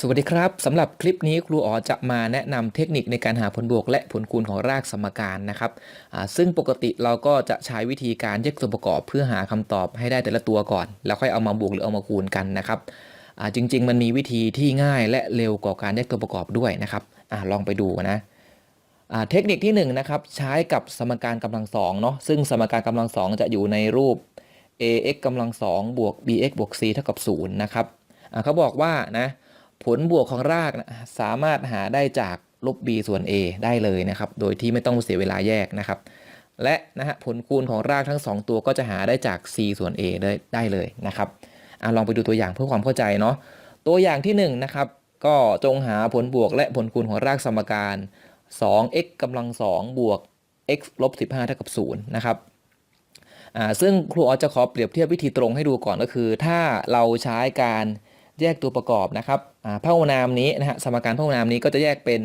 สวัสดีครับสำหรับคลิปนี้ครูอ๋อจะมาแนะนำเทคนิคในการหาผลบวก และผลคูณของรากสมการนะครับซึ่งปกติเราก็จะใช้วิธีการแยกส่วนประกอบ เพื่อหาคำตอบให้ได้แต่ละตัวก่อน แล้วค่อยเอามาบวกหรือเอามาคูณกันนะครับจริง ๆ มันมีวิธีที่ง่ายและเร็วกว่าการแยกตัวประกอบด้วยนะครับอลองไปดูนะเทคนิคที่1นงนะครับใช้กับสมการกำลังสองเนาะซึ่งสมการกำลังสองจะอยู่ในรูป ax กำลังสองบวก bx บวก c เท่ากับ0นะครับเขาบอกว่านะ ผลบวกของรากนะสามารถหาได้จากลบ b ส่วน a ได้เลยนะครับ โดยที่ไม่ต้องเสียเวลาแยกนะครับ และนะฮะผลคูณของรากทั้ง 2 ตัวก็จะหาได้จาก c ส่วน a ได้ได้เลยนะครับอะลองไปดูตัวอย่างเพื่อความเข้าใจเนาะตัวอย่างที่1นงนะครับก็จงหาผลบวกและผลคูณของรากสมการ 2x กำลัง 2 บวก x ลบ 15เท่ากับ0นะครับอ่าซึ่งครูออจะขอเปรียบเทียบวิธีตรงให้ดูก่อนก็คือ ถ้าเราใช้การแยกตัวประกอบนะครับ พหุนามนี้นะฮะสมการพหุนามนี้ก็จะแยกเป็น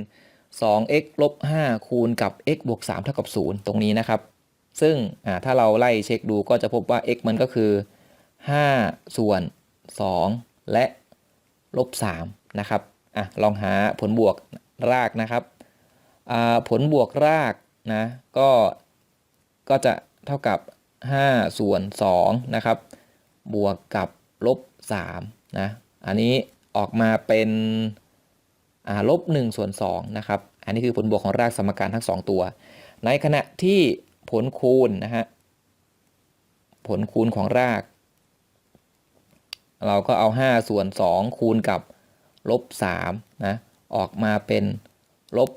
2x ลบ5คูณกับ x บวก3เท่ากับ 0 ตรงนี้นะครับ ซึ่งถ้าเราไล่เช็คดูก็จะพบว่า x มันก็คือ 5 ส่วน 2 และลบ3นะครับอะลองหาผลบวกรากนะครับผลบวกรากนะก็ก็จะเท่ากับ 5 ส่วน2นะครับบวกกับลบ3นะอันนี้ ออกมาเป็นลบ1ส่วน2นะครับ อันนี้คือผลบวกของรากสมการทั้ง 2 ตัว ในขณะที่ผลคูณนะฮะ ผลคูณของราก เราก็เอา 5 ส่วน 2 คูณกับลบ3นะ ออกมาเป็นลบ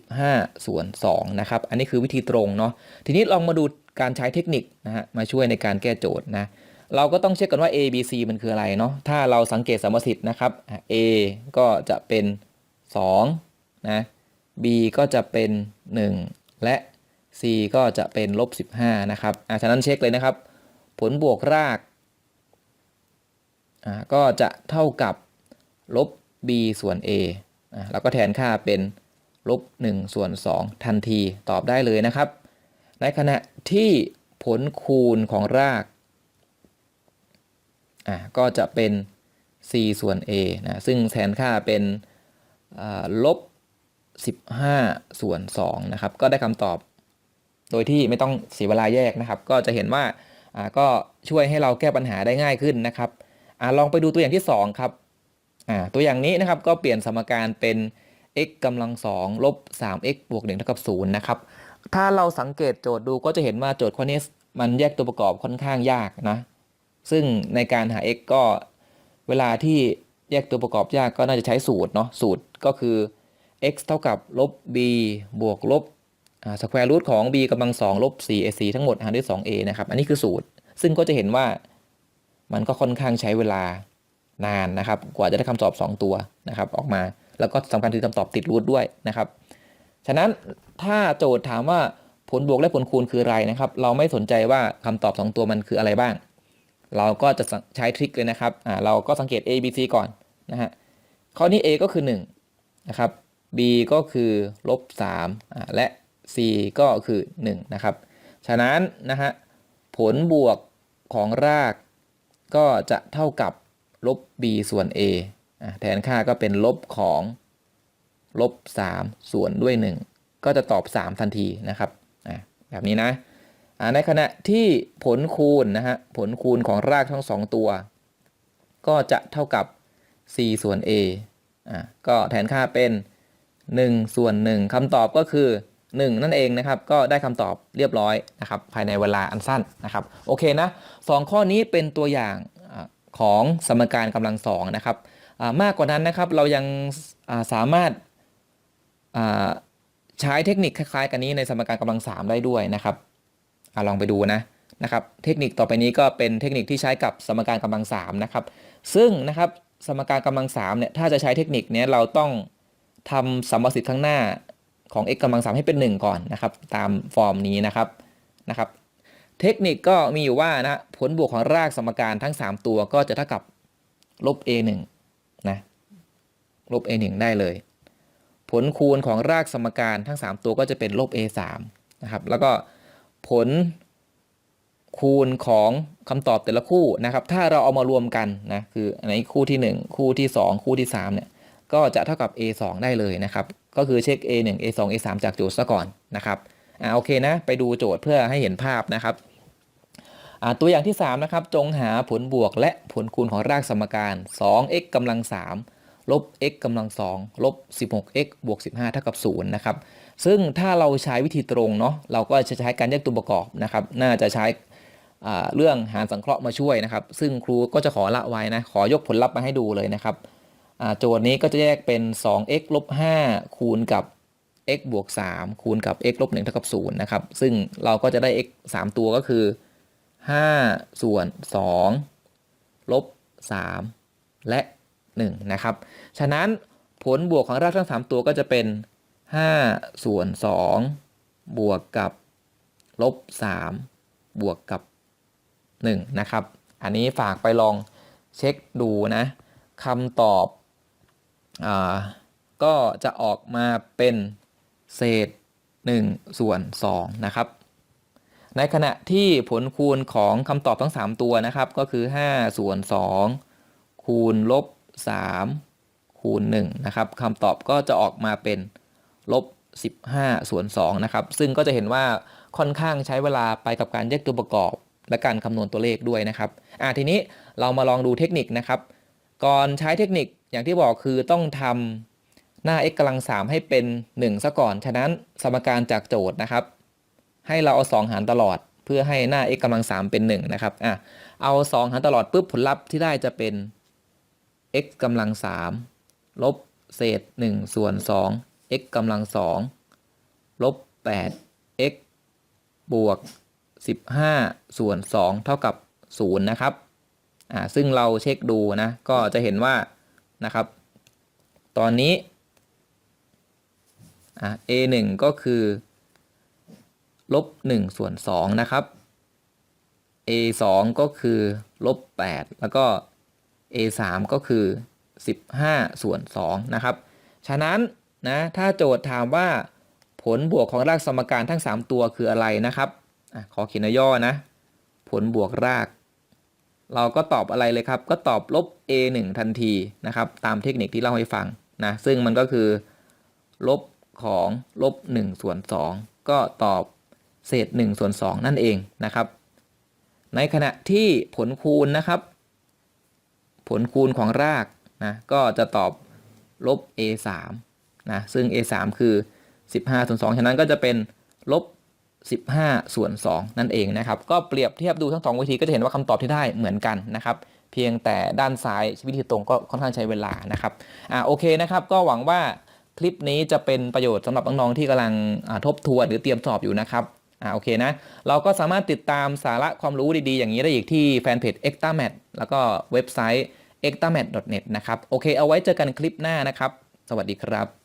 15 ส่วน2นะครับ อันนี้คือวิธีตรงเนาะ ทีนี้ลองมาดูการใช้เทคนิคนะฮะ มาช่วยในการแก้โจทย์นะ เราก็ต้องเช็คกันว่า a b c มันคืออะไรเนาะถ้าเราสังเกตสมสิทธิ์นะครับ a ก็จะเป็น2นะ b ก็จะเป็น 1 และ c ก็จะเป็นลบ15นะครับอะฉะนั้นเช็คเลยนะครับ ผลบวกรากอ่าก็จะเท่ากับลบ b ส่วน a อ่าแล้วก็แทนค่าเป็นลบ1ส่วน2ทันทีตอบได้เลยนะครับ ในขณะที่ผลคูณของราก อะก็จะเป็น c ส่วน a นะซึ่งแทนค่าเป็นลบ 15 ส่วน2นะครับก็ได้คำตอบโดยที่ไม่ต้องเสียเวลาแยกนะครับ ก็จะเห็นว่าอ่าก็ช่วยให้เราแก้ปัญหาได้ง่ายขึ้นนะครับอ่าลองไปดูตัวอย่างที่ 2 ครับอ่าตัวอย่างนี้นะครับก็เปลี่ยนสมการเป็น x กำลัง2ลบ 3x บวก1เท่ากับ0นะครับถ้าเราสังเกตโจทย์ดูก็จะเห็นว่าโจทย์ข้อนี้มันแยกตัวประกอบค่อนข้างยากนะ ซึ่งในการหา x ก็เวลาที่แยกตัวประกอบยากก็น่าจะใช้สูตรเนาะสูตรก็คือ x เท่ากับลบ b บวกลบสแควร์รูทของ b กำลัง2ลบ 4ac ทั้งหมดหารด้วย 2a นะครับ อันนี้คือสูตร ซึ่งก็จะเห็นว่ามันก็ค่อนข้างใช้เวลานานนะครับ กว่าจะได้คำตอบ 2 ตัวนะครับ ออกมา แล้วก็สำคัญคือคำตอบติดรูทด้วยนะครับ ฉะนั้นถ้าโจทย์ถามว่าผลบวกและผลคูณคืออะไรนะครับ เราไม่สนใจว่าคำตอบ 2 ตัวมันคืออะไรบ้าง เราก็จะใช้ทริคเลยนะครับอ่าเราก็สังเกต a b c ก่อนนะฮะข้อนี้ a ก็คือ1นะครับ b ก็คือลบ3อ่าและ c ก็คือ1นะครับ ฉะนั้นนะฮะผลบวกของรากก็จะเท่ากับลบ b ส่วน a แทนค่าก็เป็นลบของลบ 3 ส่วนด้วย 1 ก็จะตอบ 3 ทันทีนะครับแบบนี้นะ ในขณะที่ผลคูณนะฮะผลคูณของรากทั้ง2ตัว ก็จะเท่ากับ c ส่วน a อ่าก็แทนค่าเป็น 1 ส่วน 1คำตอบก็คือ 1 นั่นเองนะครับ ก็ได้คำตอบเรียบร้อยนะครับ ภายในเวลาอันสั้นนะครับ โอเคนะสองข้อนี้เป็นตัวอย่างของสมการกำลังสองนะครับมากกว่านั้นนะครับเรายังสามารถใช้เทคนิคคล้ายๆ กันนี้ในสมการกำลังสามได้ด้วยนะครับ อลองไปดูนะนะครับ เทคนิคต่อไปนี้ก็เป็นเทคนิคที่ใช้กับสมการกำลังสามนะครับ ซึ่งนะครับสมการกำลังสามเนี่ยถ้าจะใช้เทคนิคเนี้ยเราต้องทำสมสิทธิ์ข้างหน้าของ x กำลังสามให้เป็น 1 ก่อนนะครับ ตามฟอร์มนี้นะครับนะครับ เทคนิคก็มีอยู่ว่านะผลบวกของรากสมการทั้ง 3 ตัวก็จะเท่ากับลบ a 1นะลบ a 1ได้เลย ผลคูณของรากสมการทั้ง 3 ตัวก็จะเป็นลบ a 3นะครับแล้วก็ ผลคูณของคำตอบแต่ละคู่นะครับ ถ้าเราเอามารวมกันนะคืออันคู่ที่ 1 คู่ที่ 2 คู่ที่3เนี่ยก็จะเท่ากับ a 2 ได้เลยนะครับ ก็คือเช็ค a 1 a 2 a 3จากโจทย์ซะก่อนนะครับอ่าโอเคนะไปดูโจทย์เพื่อให้เห็นภาพนะครับอ่าตัวอย่างที่ 3 นะครับ จงหาผลบวกและผลคูณของรากสมการ 2x กำลัง3ลบ x กำลัง2ลบ 16x บวก 15 เท่ากับ0นะครับ ซึ่งถ้าเราใช้วิธีตรงเนาะเราก็จะใช้การแยกตัวประกอบนะครับ น่าจะใช้เรื่องหารสังเคราะห์มาช่วยนะครับ ซึ่งครูก็จะขอละไว้นะ ขอยกผลลัพธ์มาให้ดูเลยนะครับโจทย์นี้ก็จะแยกเป็น 2x ลบ5คูณกับ x บวก3คูณกับ x ลบ1เท่ากับ0นะครับ ซึ่งเราก็จะได้ x 3 ตัวก็คือ 5 ส่วน 2 ลบ 3 และ 1 นะครับ ฉะนั้นผลบวกของรากทั้ง 3 ตัวก็จะเป็น 5 ส่วน 2 บวกกับลบ 3 บวกกับ 1 นะครับ อันนี้ฝากไปลองเช็คดูนะคำตอบอก็จะออกมาเป็นเศษ 1 ส่วน 2 นะครับ ในขณะที่ผลคูณของคำตอบทั้ง 3 ตัวนะครับ ก็คือ 5 ส่วน 2 คูณลบ 3 คูณ 1 นะครับคำตอบก็จะออกมาเป็น ลบ 15 ส่วน2นะครับ ซึ่งก็จะเห็นว่าค่อนข้างใช้เวลาไปกับการแยกตัวประกอบ และการคำนวณตัวเลขด้วยนะครับอ่าทีนี้เรามาลองดูเทคนิคนะครับ ก่อนใช้เทคนิคอย่างที่บอกคือต้องทำหน้า x กำลัง3ให้เป็น 1 ซะก่อน ฉะนั้นสมการจากโจทย์นะครับ ให้เราเอา 2 หารตลอด เพื่อให้หน้า x กำลัง3เป็น 1 นะครับอะเอา 2 หารตลอดปุ๊บผลลัพธ์ที่ได้จะเป็น x กำลัง3ลบเศษ 1 ส่วน 2 x กำลัง2ลบ8 x บวก 15 ส่วน 2 เท่ากับ 0 นะครับ อ่า ซึ่งเราเช็คดูนะ ก็จะเห็นว่า นะครับ ตอนนี้ อ่า a 1ก็คือ ลบ 1 ส่วน 2 นะครับ a 2ก็คือ ลบ 8 แล้วก็ a 3ก็คือ 15 ส่วน 2 นะครับ ฉะนั้น นะถ้าโจทย์ถามว่าผลบวกของรากสมการทั้ง 3 ตัวคืออะไรนะครับอขอเขียนย่อนะ ผลบวกราก เราก็ตอบอะไรเลยครับ ก็ตอบลบ a 1ทันทีนะครับ ตามเทคนิคที่เล่าให้ฟังนะซึ่งมันก็คือ ลบของลบ1ส่วน2ก็ตอบเศษ1ส่วน2นั่นเองนะครับ ในขณะที่ผลคูณนะครับ ผลคูณของรากนะก็จะตอบลบ a 3 นะซึ่ง a 3คือ 15ส่วน2ฉะนั้นก็จะเป็นลบ15ส่วน2นั่นเองนะครับ ก็เปรียบเทียบดูทั้งสองวิธีก็จะเห็นว่าคำตอบที่ได้เหมือนกันนะครับ เพียงแต่ด้านซ้ายวิธีตรงก็ค่อนข้างใช้เวลานะครับอ่าโอเคนะครับ ก็หวังว่าคลิปนี้จะเป็นประโยชน์สำหรับน้องๆที่กำลังทบทวนหรือเตรียมสอบอยู่นะครับอ่าโอเคนะเราก็สามารถติดตามสาระความรู้ดีๆ อย่างนี้ได้อีกที่แฟนเพจ e x t r a m a t แล้วก็เว็บไซต์ e x t r a m a t net นะครับโอเคเอาไว้เจอกันคลิปหน้านะครับ สวัสดีครับ